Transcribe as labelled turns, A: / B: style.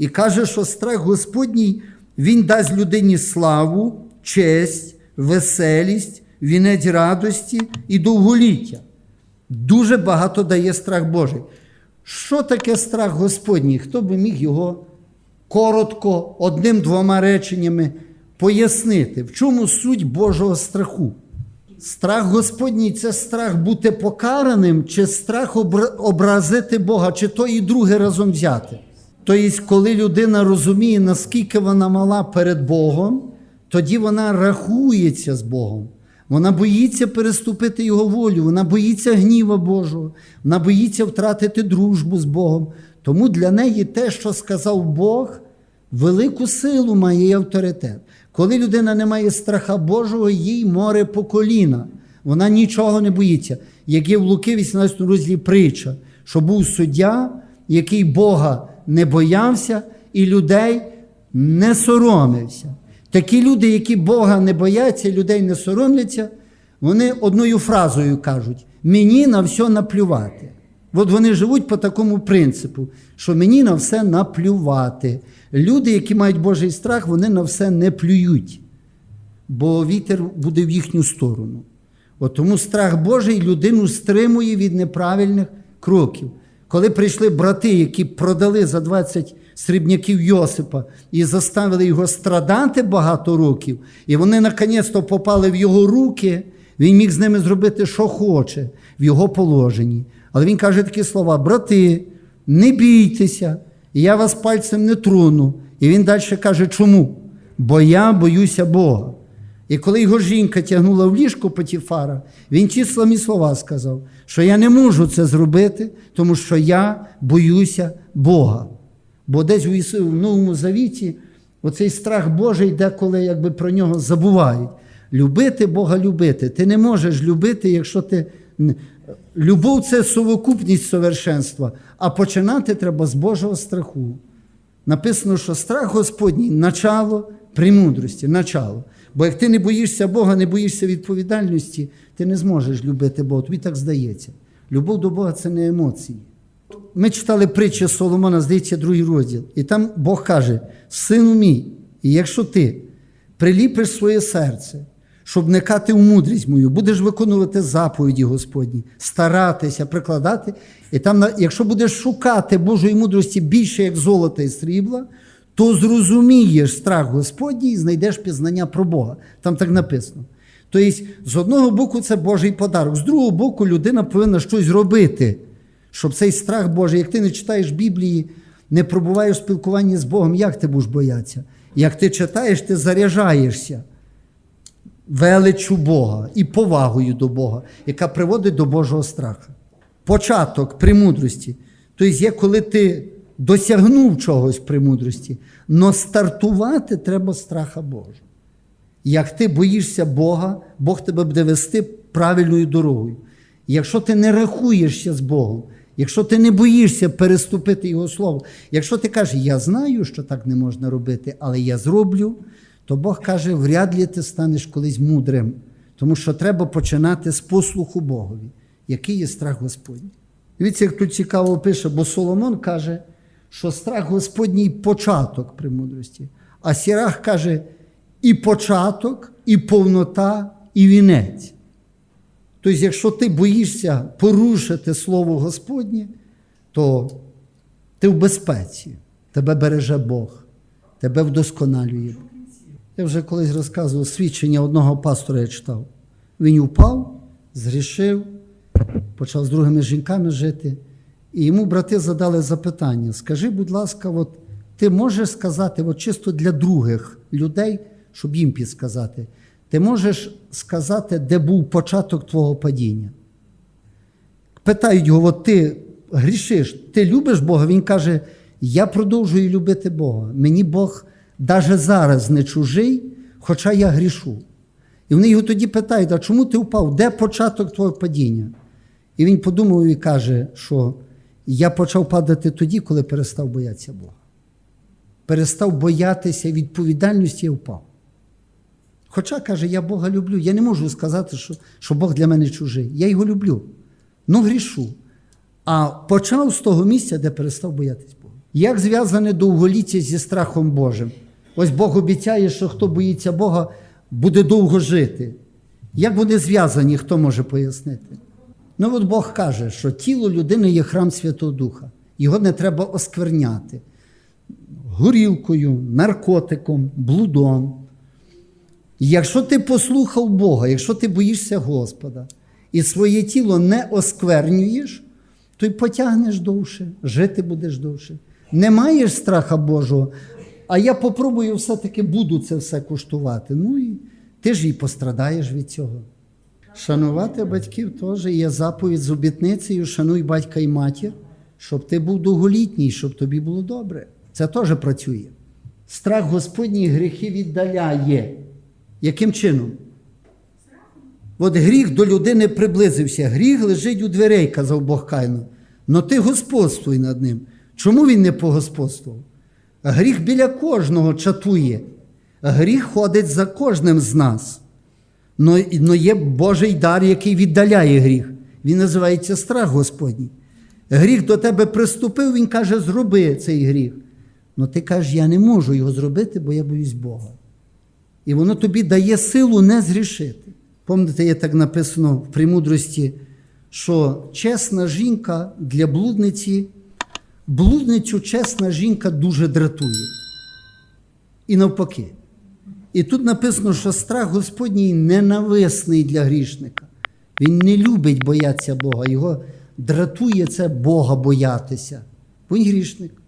A: І каже, що страх Господній він дасть людині славу, честь, веселість, вінець радості і довголіття. Дуже багато дає страх Божий. Що таке страх Господній? Хто би міг його коротко, одним-двома реченнями пояснити, в чому суть Божого страху? Страх Господній це страх бути покараним, чи страх образити Бога, чи то і друге разом взяти. Тобто, коли людина розуміє, наскільки вона мала перед Богом, тоді вона рахується з Богом. Вона боїться переступити Його волю, вона боїться гніва Божого, вона боїться втратити дружбу з Богом. Тому для неї те, що сказав Бог, велику силу має і авторитет. Коли людина не має страха Божого, їй море по коліна. Вона нічого не боїться. Як є в Луки 18 розділі притча, що був суддя, який Бога не боявся і людей не соромився. Такі люди, які Бога не бояться, людей не соромляться, вони одною фразою кажуть: мені на все наплювати. От вони живуть по такому принципу, що мені на все наплювати. Люди, які мають Божий страх, вони на все не плюють, бо вітер буде в їхню сторону. От тому страх Божий людину стримує від неправильних кроків. Коли прийшли брати, які продали за 20 срібняків Йосипа і заставили його страдати багато років, і вони наконець-то попали в його руки, він міг з ними зробити, що хоче в його положенні. Але він каже такі слова: брати, не бійтеся, я вас пальцем не трону. І він далі каже, чому? Бо я боюся Бога. І коли його жінка тягнула в ліжко Потіфара, він ті самі слова сказав, що я не можу це зробити, тому що я боюся Бога. Бо десь у в Новому Завіті оцей страх Божий деколи якби про нього забувають. Любити Бога любити. Ти не можеш любити, якщо ти. Любов це совокупність совершенства, а починати треба з Божого страху. Написано, що страх Господній начало премудрості, начало. Бо як ти не боїшся Бога, не боїшся відповідальності, ти не зможеш любити Бога. Тобі так здається. Любов до Бога це не емоції. Ми читали притчі Соломона, здається, другий розділ. І там Бог каже: Сину мій, якщо ти приліпиш своє серце, щоб вникати в мудрість мою, будеш виконувати заповіді Господні, старатися, прикладати. І там, якщо будеш шукати Божої мудрості більше, як золота і срібла, то зрозумієш страх Господній і знайдеш пізнання про Бога. Там так написано. Тобто, з одного боку, це Божий подарок, з другого боку, людина повинна щось робити, щоб цей страх Божий, як ти не читаєш Біблії, не пробуваєш в спілкуванні з Богом, як ти будеш боятися? Як ти читаєш, ти заряджаєшся величу Бога і повагою до Бога, яка приводить до Божого страха. Початок премудрості. Тобто є, коли ти досягнув чогось премудрості, але стартувати треба страха Божого. Як ти боїшся Бога, Бог тебе буде вести правильною дорогою. Якщо ти не рахуєшся з Богом, якщо ти не боїшся переступити Його слово, якщо ти кажеш, я знаю, що так не можна робити, але я зроблю, то Бог каже, вряд ли ти станеш колись мудрим, тому що треба починати з послуху Богові, який є страх Господній. Дивіться, як тут цікаво пише, бо Соломон каже, що страх Господній початок премудрості, а Сірах каже, і початок, і повнота, і вінець. Тобто, якщо ти боїшся порушити Слово Господнє, то ти в безпеці, тебе береже Бог, тебе вдосконалює. Я вже колись розказував свідчення одного пастора, я читав. Він впав, згрішив, почав з другими жінками жити. І йому брати задали запитання: скажи, будь ласка, от ти можеш сказати, от чисто для других людей, щоб їм підсказати, ти можеш сказати, де був початок твого падіння? Питають його, от ти грішиш, ти любиш Бога? Він каже: Я продовжую любити Бога. Мені Бог навіть зараз не чужий, хоча я грішу. І вони його тоді питають: а чому ти впав? Де початок твого падіння? І він подумав і каже, що я почав падати тоді, коли перестав боятися Бога. Перестав боятися відповідальності і впав. Хоча каже, я Бога люблю. Я не можу сказати, що, що Бог для мене чужий. Я його люблю. Ну грішу. А почав з того місця, де перестав боятись Бога. Як зв'язане довголіття зі страхом Божим? Ось Бог обіцяє, що хто боїться Бога, буде довго жити. Як вони зв'язані, хто може пояснити? Ну от Бог каже, що тіло людини є храм Святого Духа. Його не треба оскверняти горілкою, наркотиком, блудом. Якщо ти послухав Бога, якщо ти боїшся Господа і своє тіло не осквернюєш, то й потягнеш довше, жити будеш довше. Не маєш страха Божого, а я попробую все-таки буду це все куштувати. Ну і ти ж і пострадаєш від цього. Шанувати батьків теж є заповідь з обітницею, шануй батька і матір, щоб ти був довголітній, щоб тобі було добре. Це теж працює. Страх Господній гріхи віддаляє. Яким чином? От гріх до людини приблизився. Гріх лежить у дверей, казав Бог Кайну. Но ти господствуй над ним. Чому він не погосподствував? Гріх біля кожного чатує. Гріх ходить за кожним з нас. Но, є Божий дар, який віддаляє гріх. Він називається страх Господній. Гріх до тебе приступив, він каже, зроби цей гріх. Ну ти кажеш, я не можу його зробити, бо я боюсь Бога. І воно тобі дає силу не зрішити. Пам'ятаєте, є так написано в премудрості, що чесна жінка для блудниці, блудницю чесна жінка дуже дратує. І навпаки. І тут написано, що страх Господній ненависний для грішника. Він не любить боятися Бога, його дратує це Бога боятися. Бо він грішник.